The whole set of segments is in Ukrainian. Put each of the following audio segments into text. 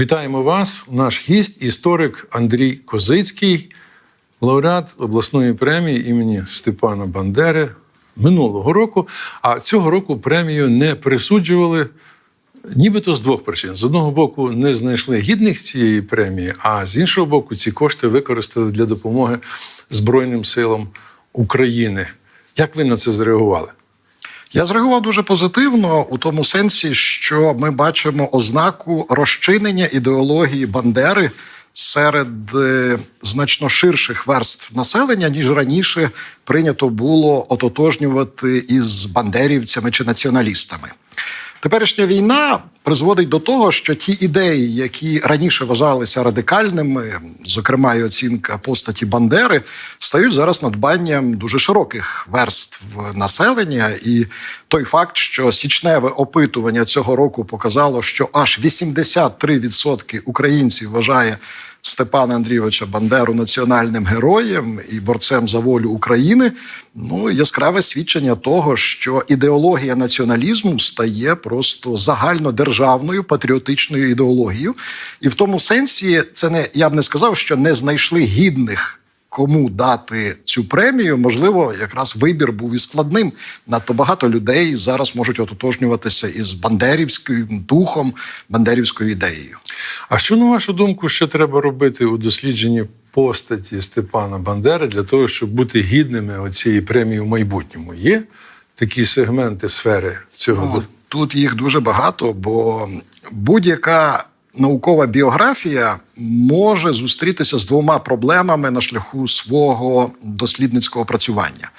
Вітаємо вас, наш гість, історик Андрій Козицький, лауреат обласної премії імені Степана Бандери минулого року. А цього року премію не присуджували нібито з двох причин: з одного боку, не знайшли гідних цієї премії, а з іншого боку, ці кошти використали для допомоги Збройним силам України. Як ви на це зреагували? Я зреагував дуже позитивно у тому сенсі, що ми бачимо ознаку розчинення ідеології Бандери серед е, значно ширших верств населення, ніж раніше прийнято було ототожнювати із бандерівцями чи націоналістами. Теперішня війна призводить до того, що ті ідеї, які раніше вважалися радикальними, зокрема і оцінка постаті Бандери, стають зараз надбанням дуже широких верств населення. І той факт, що січневе опитування цього року показало, що аж 83% українців вважає Степана Андрійовича Бандеру національним героєм і борцем за волю України. Ну яскраве свідчення того, що ідеологія націоналізму стає просто загальнодержавною патріотичною ідеологією, і в тому сенсі це не я б не сказав, що не знайшли гідних. Кому дати цю премію, можливо, якраз вибір був і складним. Надто багато людей зараз можуть ототожнюватися із бандерівським духом, бандерівською ідеєю. А що, на вашу думку, ще треба робити у дослідженні постаті Степана Бандери для того, щоб бути гідними цієї премії в майбутньому? Є такі сегменти сфери цього? Ну, тут їх дуже багато, бо будь-яка наукова біографія може зустрітися з двома проблемами на шляху свого дослідницького працювання.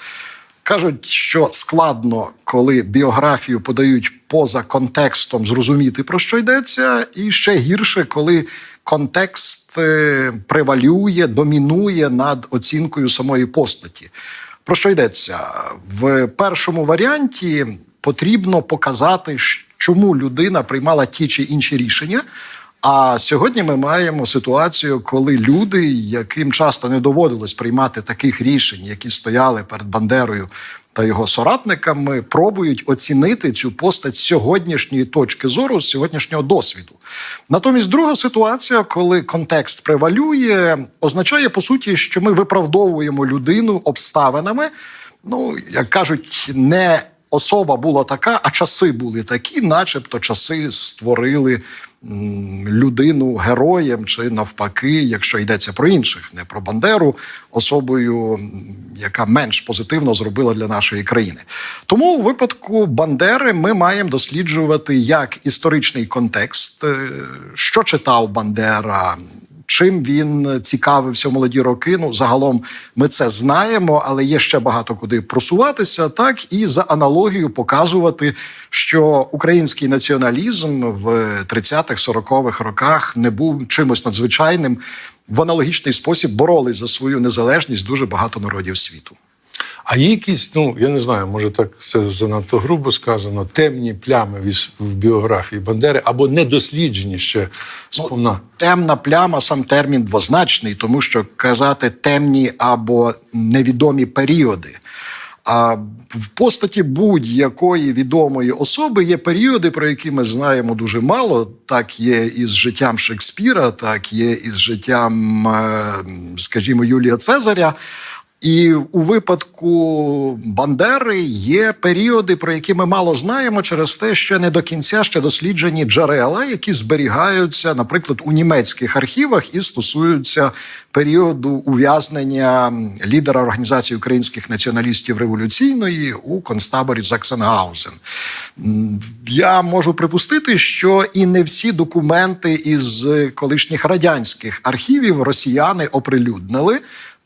Кажуть, що складно, коли біографію подають поза контекстом, зрозуміти про що йдеться, і ще гірше, коли контекст е, превалює, домінує над оцінкою самої постаті. Про що йдеться в першому варіанті? Потрібно показати, чому людина приймала ті чи інші рішення. А сьогодні ми маємо ситуацію, коли люди, яким часто не доводилось приймати таких рішень, які стояли перед Бандерою та його соратниками, пробують оцінити цю постать сьогоднішньої точки зору, сьогоднішнього досвіду. Натомість, друга ситуація, коли контекст превалює, означає по суті, що ми виправдовуємо людину обставинами. Ну як кажуть, не особа була така, а часи були такі, начебто часи створили людину героєм чи навпаки, якщо йдеться про інших, не про Бандеру, особою, яка менш позитивно зробила для нашої країни. Тому у випадку Бандери ми маємо досліджувати як історичний контекст, е, що читав Бандера. Чим він цікавився в молоді роки? Ну загалом ми це знаємо, але є ще багато куди просуватися. Так і за аналогію показувати, що український націоналізм в 30-х, 40-х роках не був чимось надзвичайним. В аналогічний спосіб боролись за свою незалежність дуже багато народів світу. А є якісь, ну я не знаю, може так це занадто грубо сказано, темні плями в біографії Бандери або недосліджені ще сповна. Ну, темна пляма, сам термін двозначний, тому що казати темні або невідомі періоди. А в постаті будь-якої відомої особи є періоди, про які ми знаємо дуже мало. Так є із життям Шекспіра, так є із життям, скажімо, Юлія Цезаря. І у випадку Бандери є періоди, про які ми мало знаємо, через те, що не до кінця ще досліджені джерела, які зберігаються, наприклад, у німецьких архівах і стосуються періоду ув'язнення лідера організації українських націоналістів революційної у концтаборі Заксенгаузен. Я можу припустити, що і не всі документи із колишніх радянських архівів росіяни оприлюднили.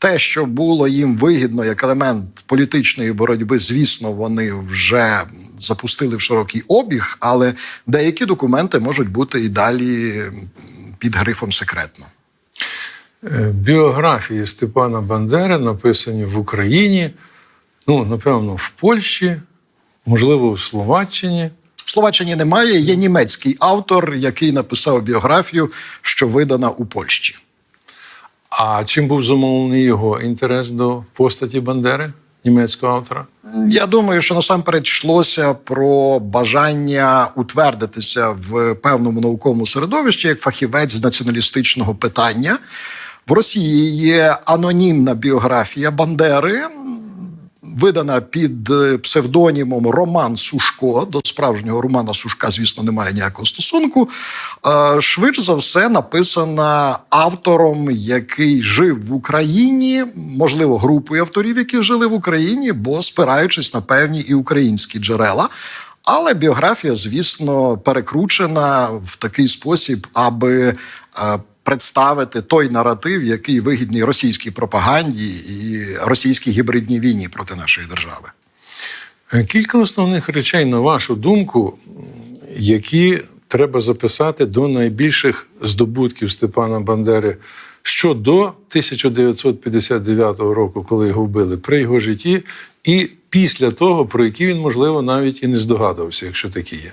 Те, що було їм вигідно як елемент політичної боротьби, звісно, вони вже запустили в широкий обіг, але деякі документи можуть бути і далі під грифом секретно. Біографії Степана Бандери написані в Україні, ну, напевно, в Польщі, можливо, в Словаччині. В Словаччині немає. Є німецький автор, який написав біографію, що видана у Польщі. А чим був зумовлений його інтерес до постаті Бандери? німецького автора? Я думаю, що насамперед йшлося про бажання утвердитися в певному науковому середовищі як фахівець з націоналістичного питання. В Росії є анонімна біографія Бандери, видана під е, псевдонімом Роман Сушко. До справжнього Романа Сушка, звісно, немає ніякого стосунку. Е, Швидше за все, написана автором, який жив в Україні, можливо, групою авторів, які жили в Україні, бо спираючись на певні і українські джерела. Але біографія, звісно, перекручена в такий спосіб, аби е, представити той наратив, який вигідний російській пропаганді і російській гібридній війні проти нашої держави. Е, Кілька основних речей, на вашу думку, які треба записати до найбільших здобутків Степана Бандери що до 1959 року, коли його вбили, при його житті, і після того, про які він, можливо, навіть і не здогадувався, якщо такі є.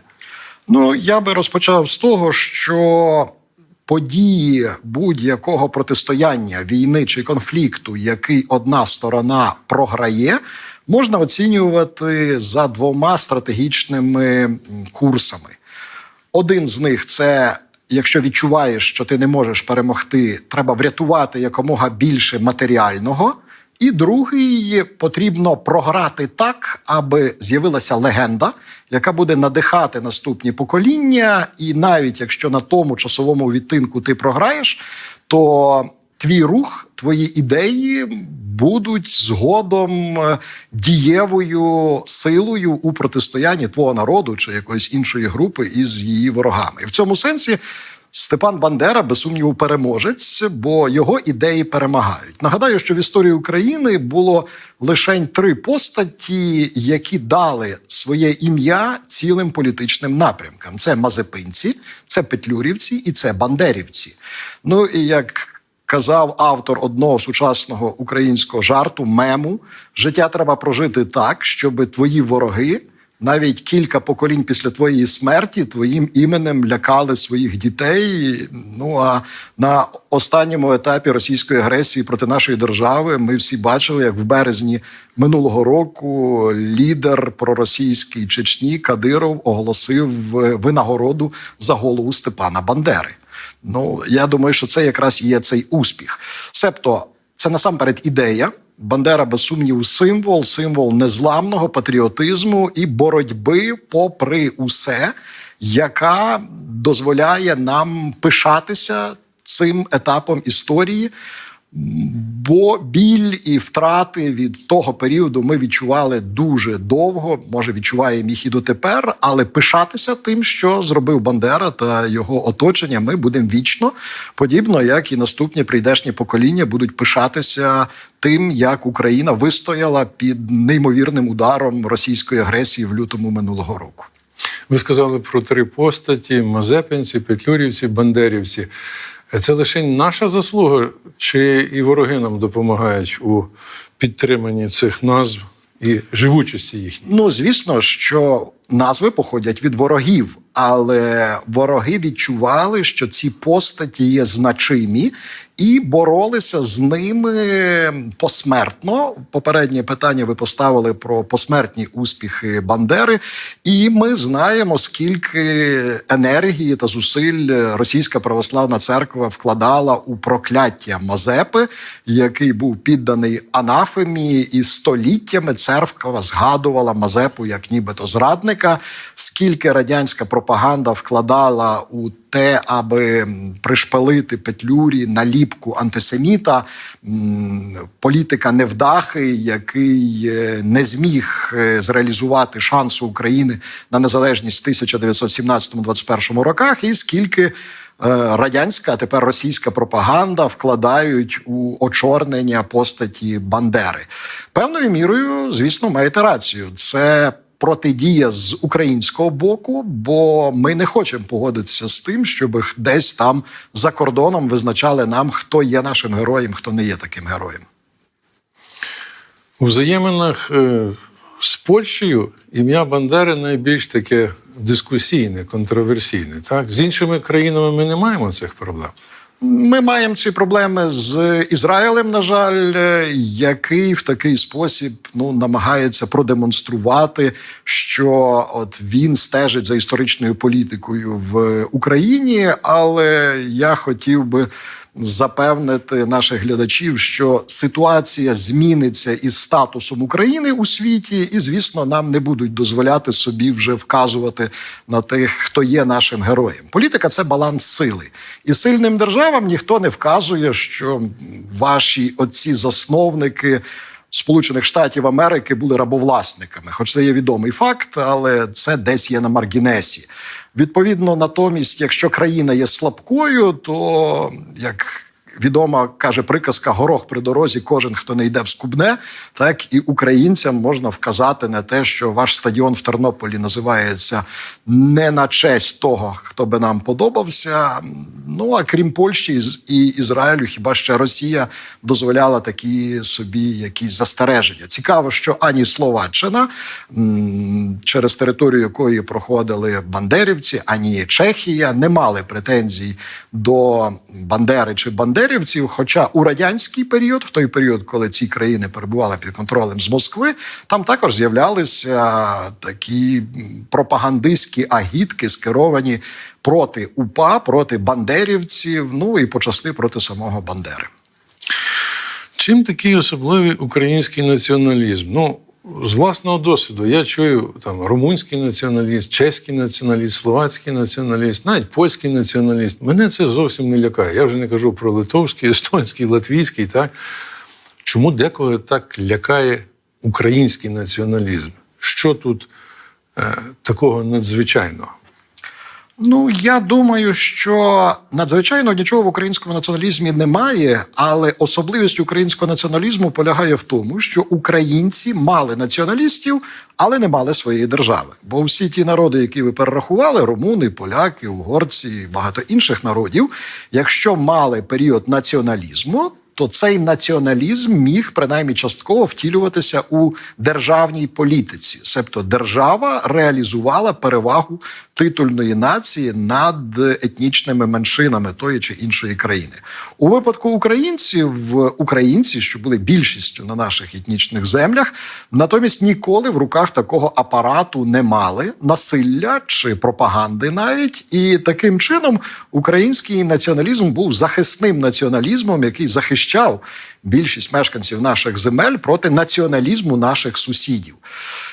Ну, я би розпочав з того, що події будь-якого протистояння, війни чи конфлікту, який одна сторона програє, можна оцінювати за двома стратегічними курсами. Один з них це. Якщо відчуваєш, що ти не можеш перемогти, треба врятувати якомога більше матеріального. І другий потрібно програти так, аби з'явилася легенда, яка буде надихати наступні покоління. І навіть якщо на тому часовому відтинку ти програєш, то твій рух, твої ідеї будуть згодом е, дієвою силою у протистоянні твого народу чи якоїсь іншої групи із її ворогами. І в цьому сенсі Степан Бандера, без сумніву, переможець, бо його ідеї перемагають. Нагадаю, що в історії України було лише три постаті, які дали своє ім'я цілим політичним напрямкам: це Мазепинці, це Петлюрівці і це Бандерівці. Ну і як казав автор одного сучасного українського жарту, мему, життя треба прожити так, щоб твої вороги навіть кілька поколінь після твоєї смерті твоїм іменем лякали своїх дітей. Ну а на останньому етапі російської агресії проти нашої держави ми всі бачили, як в березні минулого року лідер проросійський Чечні Кадиров оголосив винагороду за голову Степана Бандери. Ну я думаю, що це якраз є цей успіх. Себто, це насамперед ідея. Бандера, без сумніву, символ, символ незламного патріотизму і боротьби, попри усе, яка дозволяє нам пишатися цим етапом історії. Бо біль і втрати від того періоду ми відчували дуже довго, може відчуваємо їх і дотепер, але пишатися тим, що зробив Бандера та його оточення, ми будемо вічно, подібно як і наступні прийдешні покоління будуть пишатися тим, як Україна вистояла під неймовірним ударом російської агресії в лютому минулого року. Ви сказали про три постаті: Мазепинці, Петлюрівці, Бандерівці. Це лише наша заслуга, чи і вороги нам допомагають у підтриманні цих назв і живучості їхньої? Ну, звісно, що назви походять від ворогів, але вороги відчували, що ці постаті є значимі. І боролися з ними посмертно. Попереднє питання ви поставили про посмертні успіхи Бандери, і ми знаємо, скільки енергії та зусиль Російська православна церква вкладала у прокляття Мазепи, який був підданий анафемі, і століттями церква згадувала Мазепу як нібито зрадника. Скільки радянська пропаганда вкладала у те, аби пришпилити Петлюрі наліпку антисеміта, політика невдахи, який е, не зміг е, зреалізувати шансу України на незалежність в 1917-21 роках, і скільки е, радянська, а тепер російська пропаганда вкладають у очорнення постаті Бандери. Певною мірою, звісно, маєте рацію. Це протидія з українського боку, бо ми не хочемо погодитися з тим, щоб десь там за кордоном визначали нам, хто є нашим героєм, хто не є таким героєм. У взаєминах е, з Польщею ім'я Бандери найбільш таке дискусійне, контроверсійне. Так? З іншими країнами ми не маємо цих проблем. Ми маємо ці проблеми з Ізраїлем, на жаль, е, який в такий спосіб ну, намагається продемонструвати, що от він стежить за історичною політикою в Україні. Але я хотів би запевнити наших глядачів, що ситуація зміниться із статусом України у світі, і звісно, нам не будуть дозволяти собі вже вказувати на тих, хто є нашим героєм. Політика це баланс сили, і сильним державам ніхто не вказує, що ваші отці засновники. Сполучених Штатів Америки були рабовласниками, хоч це є відомий факт, але це десь є на маргінесі. Відповідно, натомість, якщо країна є слабкою, то як відома каже приказка горох при дорозі, кожен хто не йде в скубне, так і українцям можна вказати на те, що ваш стадіон в Тернополі називається не на честь того, хто би нам подобався. Ну а крім Польщі і Ізраїлю, хіба ще Росія дозволяла такі собі якісь застереження? Цікаво, що ані Словаччина, через територію якої проходили бандерівці, ані Чехія не мали претензій до Бандери чи бандерівців. Хоча у радянський період, в той період, коли ці країни перебували під контролем з Москви, там також з'являлися такі пропагандистські агітки, скеровані проти УПА, проти бандерівців, ну і почасти проти самого Бандери. Чим такий особливий український націоналізм? Ну, з власного досвіду я чую там румунський націоналіст, чеський націоналіст, словацький націоналіст, навіть польський націоналіст. Мене це зовсім не лякає. Я вже не кажу про литовський, естонський, латвійський. Так? Чому декого так лякає український націоналізм? Що тут е, такого надзвичайного? Ну, я думаю, що надзвичайно нічого в українському націоналізмі немає, але особливість українського націоналізму полягає в тому, що українці мали націоналістів, але не мали своєї держави. Бо всі ті народи, які ви перерахували, румуни, поляки, угорці, багато інших народів, якщо мали період націоналізму, то цей націоналізм міг принаймні частково втілюватися у державній політиці, себто держава реалізувала перевагу титульної нації над етнічними меншинами тої чи іншої країни. У випадку українців, українці, що були більшістю на наших етнічних землях, натомість ніколи в руках такого апарату не мали насилля чи пропаганди навіть. І таким чином український націоналізм був захисним націоналізмом, який захищав більшість мешканців наших земель проти націоналізму наших сусідів.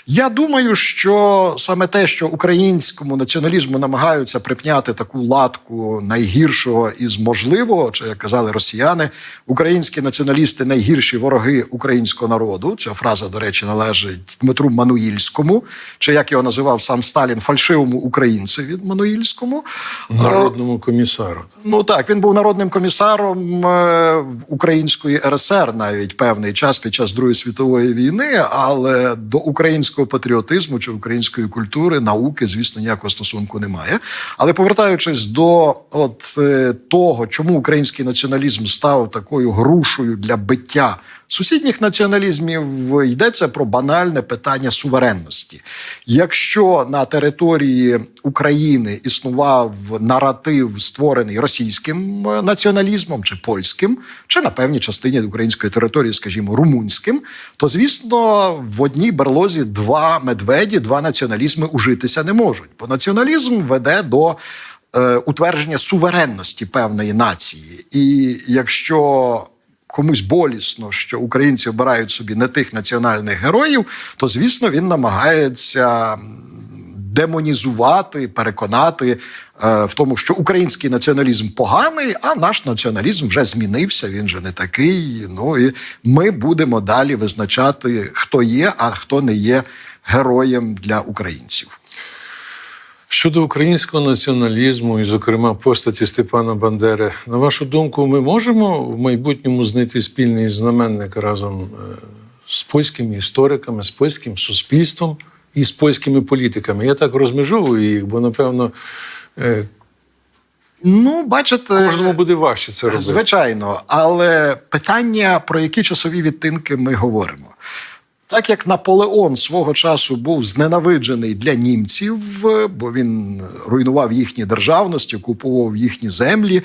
Я думаю, що саме те, що українському націоналізму намагаються припняти таку латку найгіршого із можливого, чи як казали росіяни, українські націоналісти найгірші вороги українського народу. Ця фраза, до речі, належить Дмитру Мануїльському, чи як його називав сам Сталін, фальшивому українцеві Мануїльському. Народному комісару. Ну так, він був народним комісаром е, української РСР навіть певний час під час Другої світової війни, але до українського патріотизму чи української культури, науки, звісно, ніякого стосунку немає. Але повертаючись до от е, того, чому український націоналізм став такою грушою для биття сусідніх націоналізмів, йдеться про банальне питання суверенності. Якщо на території України існував наратив, створений російським е, націоналізмом чи польським, чи на певній частині української території, скажімо, румунським, то звісно в одній берлозі два медведі, два націоналізми ужитися не можуть, бо націоналізм веде до е, утвердження суверенності певної нації, і якщо комусь болісно, що українці обирають собі не тих національних героїв, то звісно він намагається демонізувати, переконати е, в тому, що український націоналізм поганий, а наш націоналізм вже змінився. Він вже не такий. Ну і ми будемо далі визначати, хто є, а хто не є героєм для українців. Щодо українського націоналізму, і, зокрема, постаті Степана Бандери, на вашу думку, ми можемо в майбутньому знайти спільний знаменник разом е, з польськими істориками, з польським суспільством і з польськими політиками? Я так розмежовую їх, бо напевно е, Ну, бачите, кожному буде важче це робити. Звичайно, але питання про які часові відтинки ми говоримо. Так як Наполеон свого часу був зненавиджений для німців, е, бо він руйнував їхні державності, окуповував їхні землі.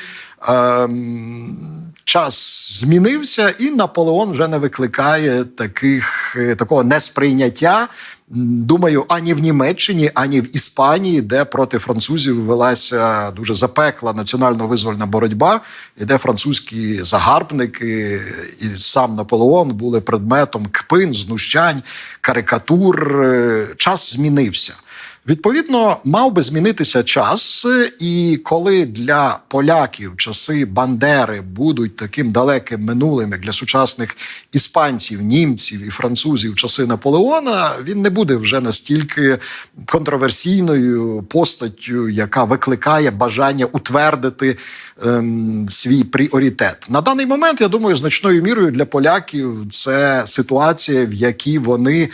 ем, Час змінився, і Наполеон вже не викликає таких, е, такого несприйняття. Думаю, ані в Німеччині, ані в Іспанії, де проти французів велася дуже запекла національно-визвольна боротьба, і де французькі загарбники і сам Наполеон були предметом кпин, знущань, карикатур. Е, Час змінився. Відповідно, мав би змінитися час, і коли для поляків часи Бандери будуть таким далеким минулим, як для сучасних іспанців, німців і французів часи Наполеона, він не буде вже настільки контроверсійною постаттю, яка викликає бажання утвердити ем, свій пріоритет. На даний момент, я думаю, значною мірою для поляків це ситуація, в якій вони е,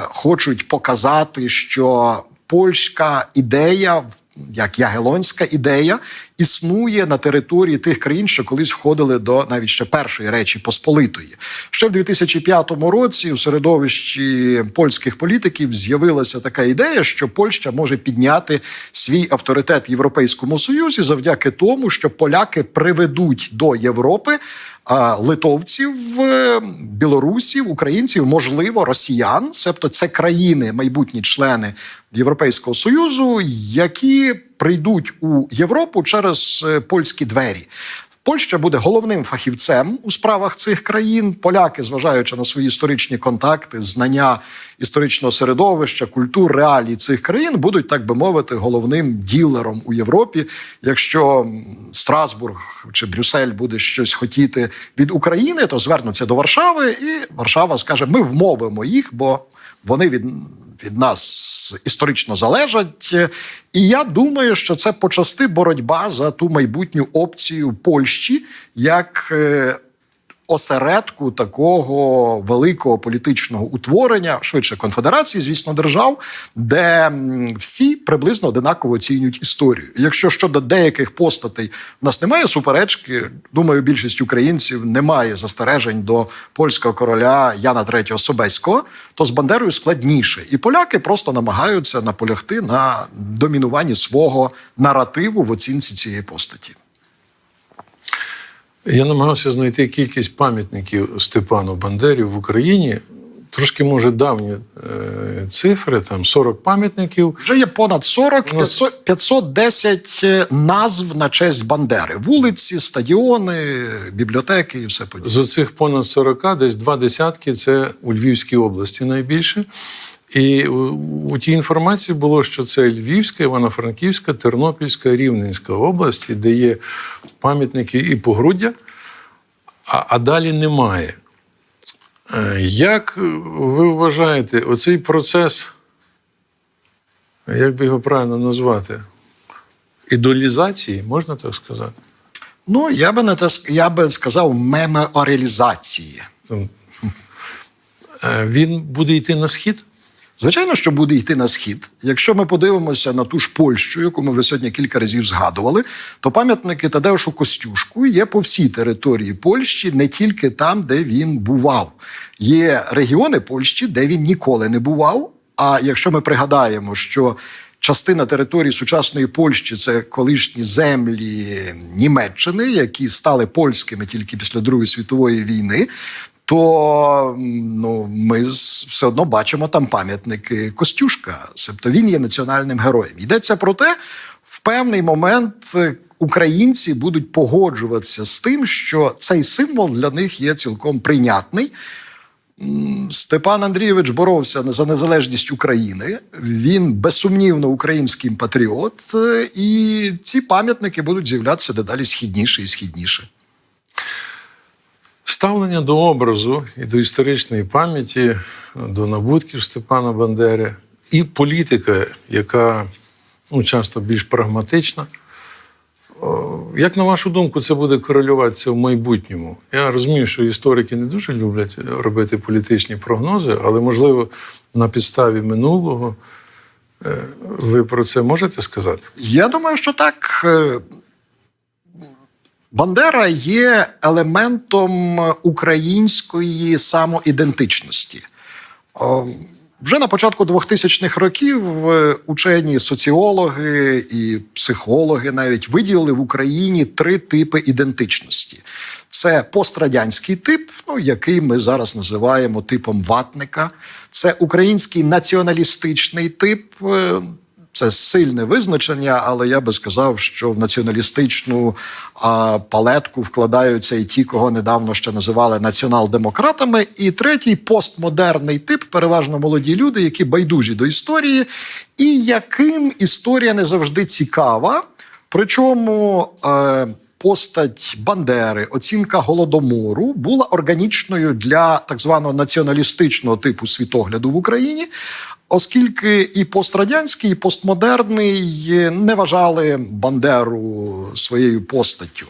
хочуть показати, що польська ідея, як ягелонська ідея, існує на території тих країн, що колись входили до навіть ще першої речі Посполитої. Ще в 2005 році у середовищі польських політиків з'явилася така ідея, що Польща може підняти свій авторитет в Європейському Союзі завдяки тому, що поляки приведуть до Європи литовців, е, білорусів, українців, можливо, росіян, себто це країни, майбутні члени Європейського союзу, які прийдуть у Європу через е, польські двері. Польща буде головним фахівцем у справах цих країн. Поляки, зважаючи на свої історичні контакти, знання історичного середовища, культур, реалій цих країн, будуть, так би мовити, головним ділером у Європі. Якщо Страсбург чи Брюссель буде щось хотіти від України, то звернуться до Варшави, і Варшава скаже: ми вмовимо їх, бо вони від від нас історично залежать. І я думаю, що це почасти боротьба за ту майбутню опцію Польщі як е, осередку такого великого політичного утворення, швидше конфедерації, звісно, держав, де всі приблизно одинаково оцінюють історію. Якщо щодо деяких постатей в нас немає суперечки, думаю, більшість українців не має застережень до польського короля Яна III Собеського, то з Бандерою складніше. І поляки просто намагаються наполягти на домінуванні свого наративу в оцінці цієї постаті. Я намагався знайти кількість пам'ятників Степану Бандері в Україні. Трошки, може, давні е, цифри, там 40 пам'ятників. Вже є понад 40, У нас- 500, 510 назв на честь Бандери: вулиці, стадіони, бібліотеки і все подібне. З оцих понад 40, десь два десятки це у Львівській області найбільше. І у, у тій інформації було, що це Львівська, Івано-Франківська, Тернопільська, Рівненська області, де є пам'ятники і погруддя, а, а далі немає. Е, Як ви вважаєте, оцей процес, як би його правильно назвати? Ідолізації, можна так сказати? Ну, я би не те я би сказав меморіалізації. Е, Він буде йти на схід? Звичайно, що буде йти на схід. Якщо ми подивимося на ту ж Польщу, яку ми вже сьогодні кілька разів згадували, то пам'ятники Тадеушу Костюшку є по всій території Польщі, не тільки там, де він бував. Є регіони Польщі, де він ніколи не бував. А якщо ми пригадаємо, що частина території сучасної Польщі це колишні землі Німеччини, які стали польськими тільки після Другої світової війни, то ну, ми все одно бачимо там пам'ятники Костюшка. Себто він є національним героєм. Йдеться про те, в певний момент е, українці будуть погоджуватися з тим, що цей символ для них є цілком прийнятний. Степан Андрійович боровся за незалежність України. Він безсумнівно український патріот, е, і ці пам'ятники будуть з'являтися дедалі східніше і східніше. Ставлення до образу і до історичної пам'яті, до набутків Степана Бандери, і політика, яка ну, часто більш прагматична. Як на вашу думку, це буде корелюватися в майбутньому? Я розумію, що історики не дуже люблять робити політичні прогнози, але можливо на підставі минулого е, ви про це можете сказати? Я думаю, що так. Е, Бандера є елементом української самоідентичності. Вже на початку 2000-х років е, учені соціологи і психологи навіть виділили в Україні три типи ідентичності: це пострадянський тип, ну який ми зараз називаємо типом ватника, це український націоналістичний тип. Це сильне визначення, але я би сказав, що в націоналістичну а, палетку вкладаються і ті, кого недавно ще називали націонал-демократами. І третій постмодерний тип, переважно молоді люди, які байдужі до історії, і яким історія не завжди цікава. Причому е, постать Бандери, оцінка голодомору була органічною для так званого націоналістичного типу світогляду в Україні. Оскільки і пострадянський, і постмодерний не вважали Бандеру своєю постаттю.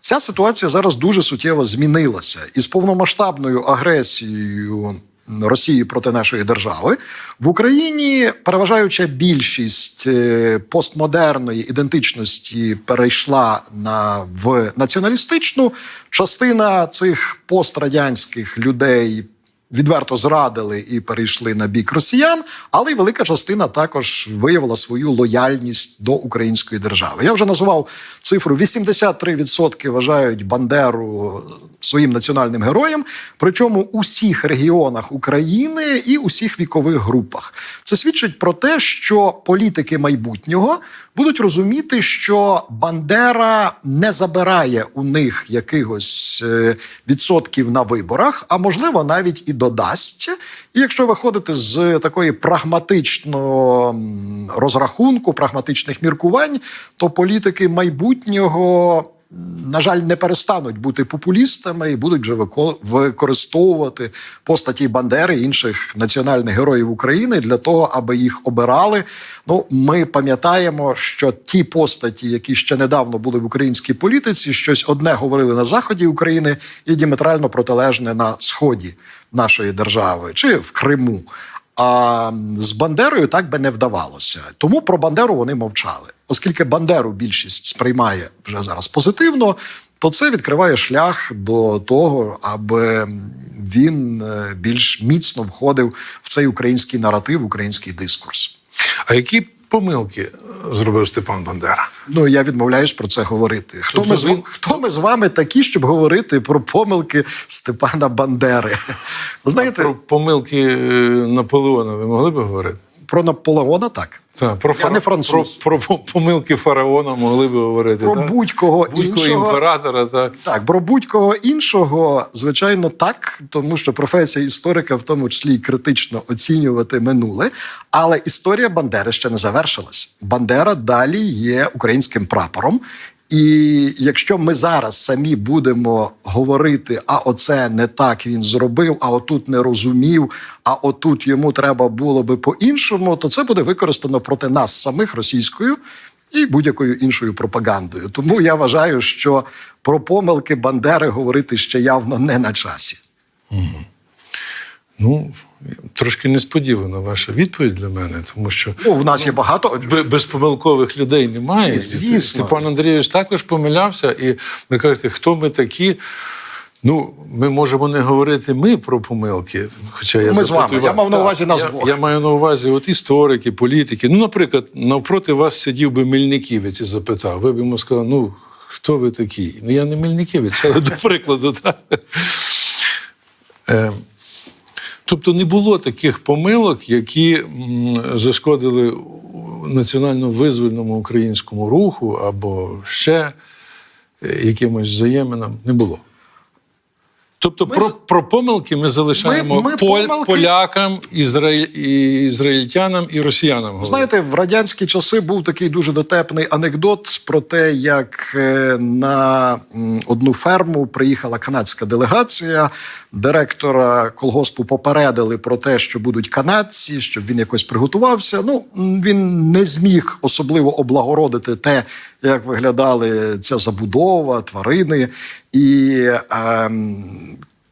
Ця ситуація зараз дуже суттєво змінилася із повномасштабною агресією Росії проти нашої держави в Україні переважаюча більшість е, постмодерної ідентичності перейшла на в націоналістичну. Частина цих пострадянських людей відверто зрадили і перейшли на бік росіян, але й велика частина також виявила свою лояльність до української держави. Я вже назвав цифру: 83% вважають Бандеру своїм національним героєм, причому у всіх регіонах України і у всіх вікових групах. Це свідчить про те, що політики майбутнього будуть розуміти, що Бандера не забирає у них якихось е, відсотків на виборах, а можливо навіть і додасть. І якщо виходити з такої прагматичного розрахунку, прагматичних міркувань, то політики майбутнього. На жаль, не перестануть бути популістами і будуть вже вико- використовувати постаті Бандери інших національних героїв України для того, аби їх обирали. Ну, ми пам'ятаємо, що ті постаті, які ще недавно були в українській політиці, щось одне говорили на заході України і діаметрально протилежне на сході нашої держави чи в Криму. А з Бандерою так би не вдавалося. Тому про Бандеру вони мовчали. Оскільки Бандеру більшість сприймає вже зараз позитивно, то це відкриває шлях до того, аби він е, більш міцно входив в цей український наратив, український дискурс. А які помилки зробив Степан Бандера? Ну я відмовляюсь про це говорити. Хто Тобто ми з він- хто ми з вами такі, щоб говорити про помилки Степана Бандери? Знаєте, а Про помилки е, Наполеона ви могли б говорити? Про Наполеона так. Так, про, Я не француз. про, про помилки фараона могли б говорити. Про будь-кого будь-кого іншого. імператора. Так. Так, про будь-кого іншого, звичайно, так, тому що професія історика, в тому числі й критично оцінювати минуле. Але історія Бандери ще не завершилась. Бандера далі є українським прапором. І якщо ми зараз самі будемо говорити, а оце не так він зробив, а отут не розумів, а отут йому треба було би по-іншому, то це буде використано проти нас самих російською і будь-якою іншою пропагандою. Тому я вважаю, що про помилки Бандери говорити ще явно не на часі. Ну, трошки несподівана ваша відповідь для мене, тому що Ну, в нас є багато. Безпомилкових людей немає. Ні, звісно. Степан Андрійович також помилявся, і ви кажете, хто ми такі. Ну, ми можемо не говорити ми про помилки. Хоча я Ми з вами. запитую Я мав на увазі нас я, двох. Я маю на увазі от історики, політики. Ну, наприклад, навпроти вас сидів би Мельниківець і запитав. Ви б йому сказали, ну, хто ви такий? Ну, я не Мельниківець, але до прикладу, так. Тобто не було таких помилок, які зашкодили національно-визвольному українському руху або ще якимось взаєминам. Не було. Тобто Ми про, про помилки ми залишаємо Ми- ми поль- помилки- полякам, ізраїль, і- ізраїльтянам і росіянам. говорити. Знаєте, в радянські часи був такий дуже дотепний анекдот про те, як е, на одну ферму приїхала канадська делегація. Директора колгоспу попередили про те, що будуть канадці, щоб він якось приготувався. Ну він не зміг особливо облагородити те, як виглядали ця забудова, тварини. І е,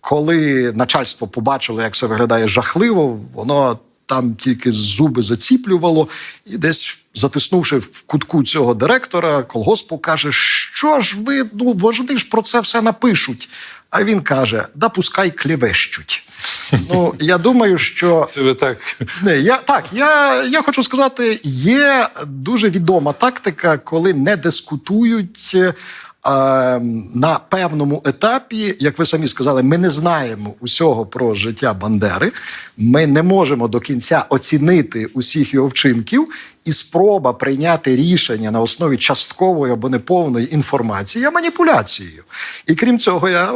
коли начальство побачило, як все виглядає жахливо, воно там тільки зуби заціплювало, і десь затиснувши в кутку цього директора колгоспу, каже: Що ж ви, ну вони ж про це все напишуть. А він каже: да пускай клівещуть. Ну, я думаю, що Це ви так. не, я так, я, я хочу сказати, є дуже відома тактика, коли не дискутують. е, На певному етапі, як ви самі сказали, ми не знаємо усього про життя Бандери. Ми не можемо до кінця оцінити усіх його вчинків, і спроба прийняти рішення на основі часткової або неповної інформації є маніпуляцією. І крім цього, я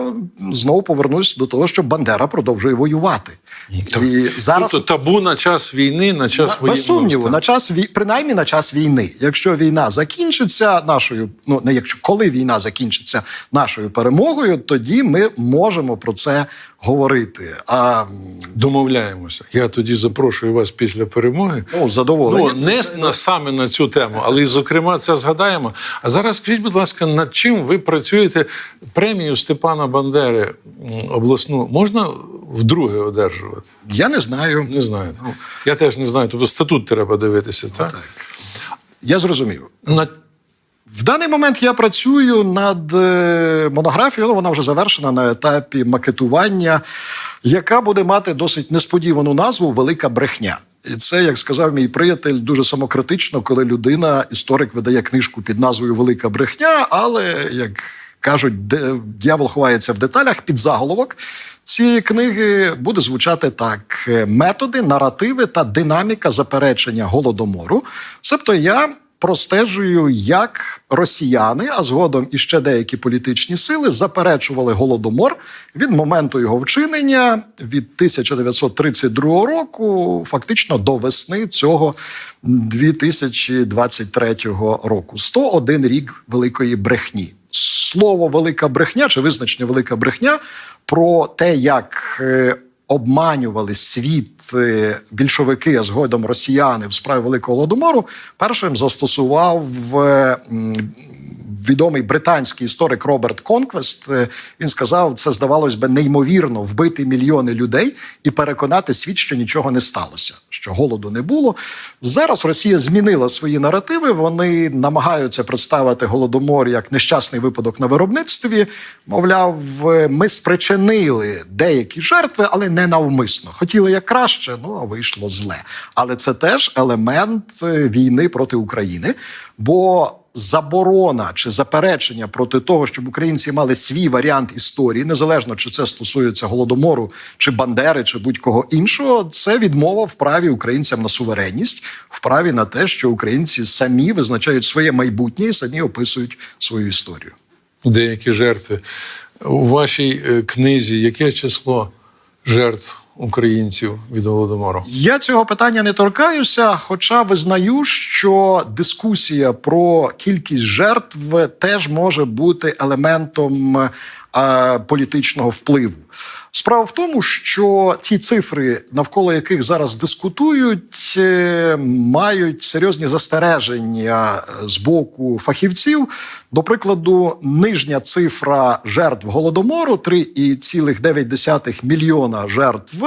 знову повернусь до того, що Бандера продовжує воювати. І зараз Тобто табу на час війни, на час на- воєнного без сумніву, на час принаймні на час війни. Якщо війна закінчиться нашою, ну не якщо коли війна закінчиться нашою перемогою, тоді ми можемо про це говорити. А Домовляємося. Я тоді запрошую вас після перемоги. ну задоволення. Ну, не на саме на цю тему, але і, зокрема, це згадаємо. А зараз скажіть, будь ласка, над чим ви працюєте? Премію Степана Бандери обласну можна вдруге одержувати? Я не знаю. Не знаю. Я теж не знаю. Тобто статут треба дивитися, так? Так. Я зрозумів. На... В даний момент я працюю над е, монографією. ну, Вона вже завершена на етапі макетування, яка буде мати досить несподівану назву Велика брехня. І це, як сказав мій приятель, дуже самокритично, коли людина, історик, видає книжку під назвою Велика брехня, але як кажуть, де дьявол ховається в деталях під заголовок. Цієї книги буде звучати так: методи, наративи та динаміка заперечення голодомору. Себто я простежую, як росіяни, а згодом і ще деякі політичні сили заперечували голодомор від моменту його вчинення від 1932 року, фактично до весни цього 2023 року. 101 рік великої брехні. Слово велика брехня чи визначення велика брехня про те, як е, обманювали світ е, більшовики, а згодом росіяни в справі Великого Голодомору, першим застосував е, відомий британський історик Роберт Конквест. Е, Він сказав, це здавалось би неймовірно вбити мільйони людей і переконати світ, що нічого не сталося, що голоду не було. Зараз Росія змінила свої наративи. Вони намагаються представити голодомор як нещасний випадок на виробництві. Мовляв, е, ми спричинили деякі жертви, але не навмисно. Хотіли як краще, ну а вийшло зле. Але це теж елемент е, війни проти України. Бо заборона чи заперечення проти того, щоб українці мали свій варіант історії, незалежно чи це стосується голодомору, чи Бандери, чи будь-кого іншого, це відмова в праві українцям на суверенність, в праві на те, що українці самі визначають своє майбутнє і самі описують свою історію. деякі жертви. У вашій е, книзі яке число жертв українців від голодомору? Я цього питання не торкаюся, хоча визнаю, що дискусія про кількість жертв теж може бути елементом політичного впливу. Справа в тому, що ті цифри, навколо яких зараз дискутують, е, мають серйозні застереження з боку фахівців. До прикладу, нижня цифра жертв голодомору 3,9 мільйона жертв,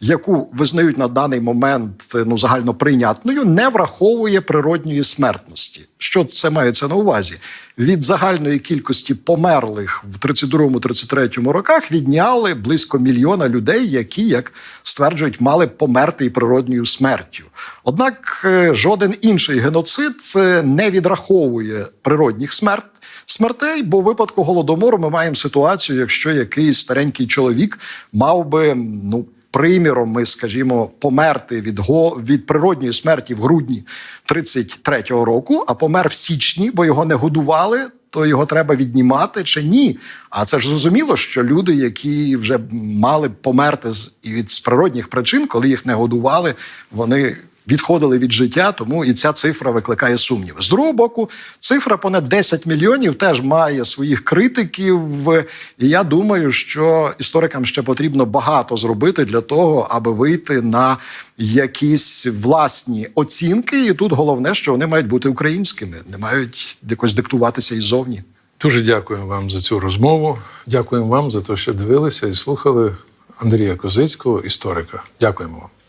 яку визнають на даний момент ну загально прийнятною, не враховує природньої смертності. Що це мається на увазі? Від загальної кількості померлих в 32-33 роках відняли близько мільйона людей, які, як стверджують, мали померти і природньою смертю. Однак е, жоден інший геноцид е, не відраховує природних смерть. Смертей, бо в випадку голодомору ми маємо ситуацію, якщо якийсь старенький чоловік мав би ну приміром, ми скажімо, померти від го від природньої смерті в грудні 33-го року, а помер в січні, бо його не годували. То його треба віднімати чи ні? А це ж зрозуміло, що люди, які вже мали померти з і від з природних причин, коли їх не годували, вони відходили від життя, тому і ця цифра викликає сумніви. З другого боку, цифра понад 10 мільйонів теж має своїх критиків. І я думаю, що історикам ще потрібно багато зробити для того, аби вийти на якісь власні оцінки. І тут головне, що вони мають бути українськими, не мають якось диктуватися іззовні. Дуже дякую вам за цю розмову. Дякуємо вам за те, що дивилися і слухали Андрія Козицького, історика. Дякуємо вам.